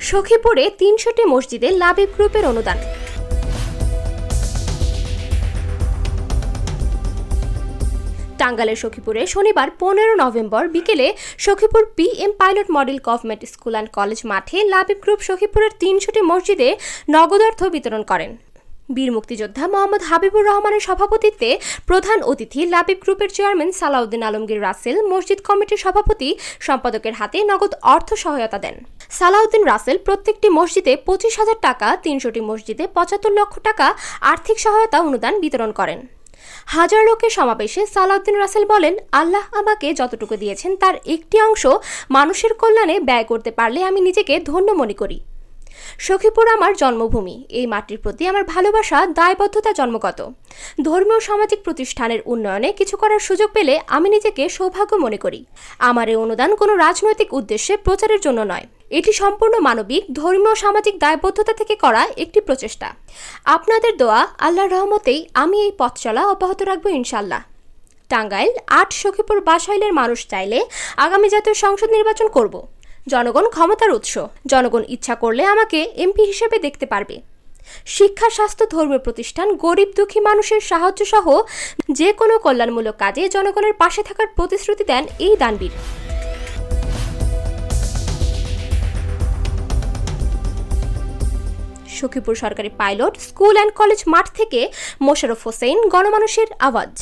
সখীপুরে তিনশোটি মসজিদে লাবিব গ্রুপের অনুদান। টাঙ্গালের সখীপুরে শনিবার পনেরো নভেম্বর বিকেলে Sakhipur P M pilot model government school and college মাঠে লাবিব গ্রুপ সখীপুরের তিনশোটি মসজিদে নগদ অর্থ বিতরণ করেন। বীর মুক্তিযোদ্ধা মোহাম্মদ হাবিবুর রহমানের সভাপতিত্বে প্রধান অতিথি লাবিব গ্রুপের চেয়ারম্যান সালাউদ্দিন আলমগীর রাসেল মসজিদ কমিটির সভাপতি সম্পাদকের হাতে নগদ অর্থ সহায়তা দেন। সালাউদ্দিন রাসেল প্রত্যেকটি মসজিদে পঁচিশ হাজার টাকা, তিনশোটি মসজিদে পঁচাত্তর লক্ষ টাকা আর্থিক সহায়তা অনুদান বিতরণ করেন। হাজার লোকের সমাবেশে সালাউদ্দিন রাসেল বলেন, আল্লাহ আমাকে যতটুকু দিয়েছেন তার একটি অংশ মানুষের কল্যাণে ব্যয় করতে পারলে আমি নিজেকে ধন্য মনে করি। সখীপুর আমার জন্মভূমি। এই মাটির প্রতি আমার ভালোবাসা, দায়বদ্ধতা জন্মগত। ধর্মীয় সামাজিক প্রতিষ্ঠানের উন্নয়নে কিছু করার সুযোগ পেলে আমি নিজেকে সৌভাগ্য মনে করি। আমার এই অনুদান কোনো রাজনৈতিক উদ্দেশ্যে প্রচারের জন্য নয়। এটি সম্পূর্ণ মানবিক, ধর্মীয় সামাজিক দায়বদ্ধতা থেকে করা একটি প্রচেষ্টা। আপনাদের দোয়া, আল্লাহর রহমতেই আমি এই পথ চলা অব্যাহত রাখব ইনশাল্লাহ টাঙ্গাইল, আট সখীপুর বাসাইলের মানুষ চাইলে আগামী জাতীয় সংসদ নির্বাচন করব। জনগণ ক্ষমতার উৎস। জনগণ ইচ্ছা করলে আমাকে এমপি হিসেবে দেখতে পারবে। শিক্ষা, স্বাস্থ্য, ধর্মীয় প্রতিষ্ঠান, গরিব, দুঃখী মানুষের সাহায্য সহ যে কোনো কল্যাণমূলক কাজে জনগণের পাশে থাকার প্রতিশ্রুতি দেন এই দানবীর। সখীপুর সরকারি পাইলট, স্কুল অ্যান্ড কলেজ মাঠ থেকে মোশাররফ হোসেন, গণমানুষের আওয়াজ।